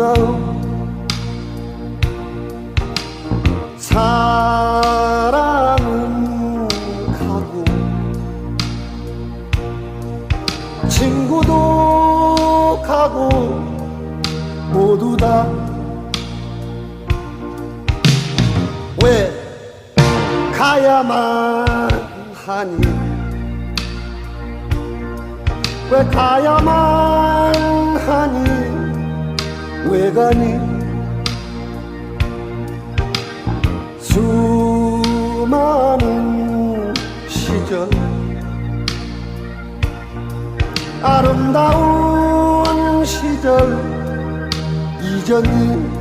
마음. 사랑은 가고 친구도 가고 모두 다 왜 가야만 하니? 왜 가야만 하니? 왜 가니? 수많은 시절 아름다운 시절 잊었니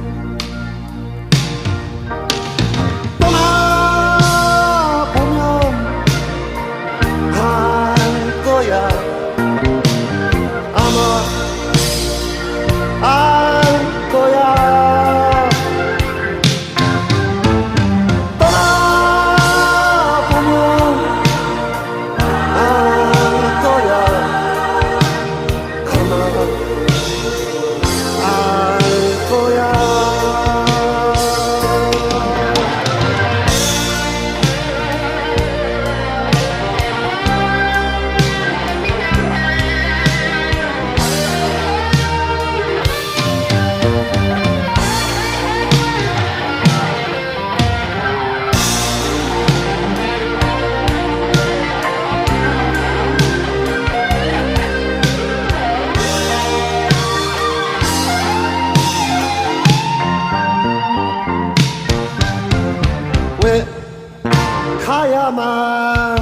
가야만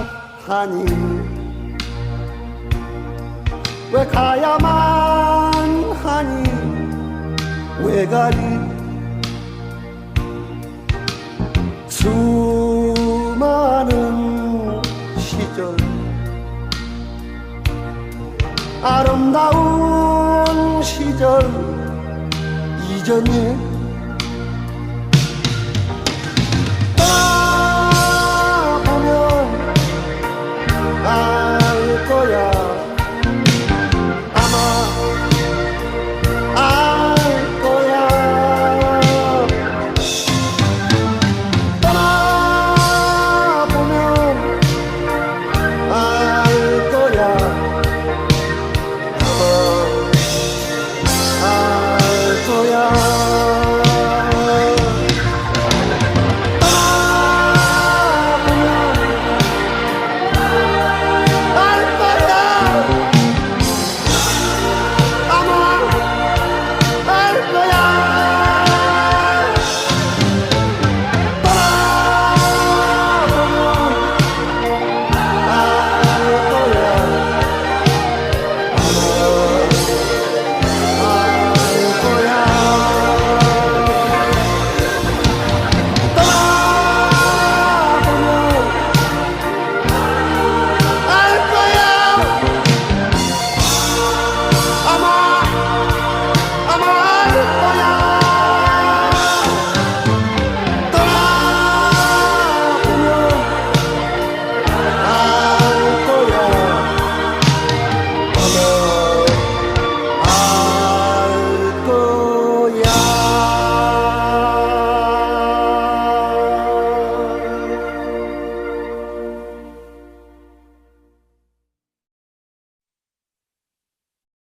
하니. 왜 가야만 하니? 왜 가니? 수많은 시절. 아름다운 시절. 잊었니